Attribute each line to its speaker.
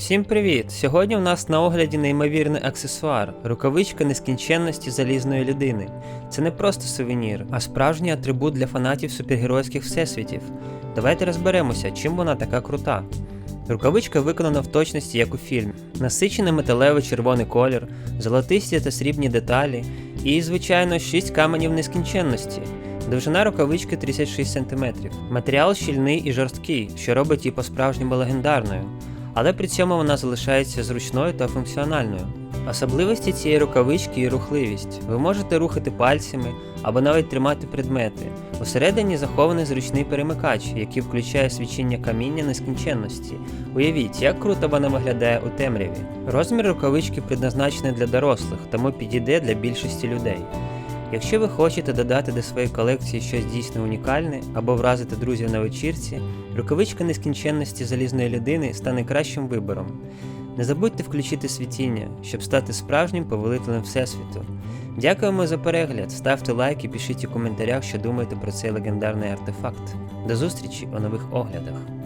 Speaker 1: Всім привіт! Сьогодні у нас на огляді неймовірний аксесуар рукавичка нескінченності залізної людини. Це не просто сувенір, а справжній атрибут для фанатів супергеройських всесвітів. Давайте розберемося, чим вона така крута. Рукавичка виконана в точності, як у фільмі. Насичений металевий червоний колір, золотисті та срібні деталі і, звичайно, 6 каменів нескінченності. Довжина рукавички 36 см. Матеріал щільний і жорсткий, що робить її по-справжньому легендарною але при цьому вона залишається зручною та функціональною. Особливості цієї рукавички і рухливість. Ви можете рухати пальцями або навіть тримати предмети. Усередині захований зручний перемикач, який включає свічіння каміння нескінченності. Уявіть, як круто вона виглядає у темряві. Розмір рукавички предназначений для дорослих, тому підійде для більшості людей. Якщо ви хочете додати до своєї колекції щось дійсно унікальне або вразити друзів на вечірці, рукавичка нескінченності залізної людини стане кращим вибором. Не забудьте включити світіння, щоб стати справжнім повелителем Всесвіту. Дякуємо за перегляд, ставте лайк і пишіть у коментарях, що думаєте про цей легендарний артефакт. До зустрічі у нових оглядах.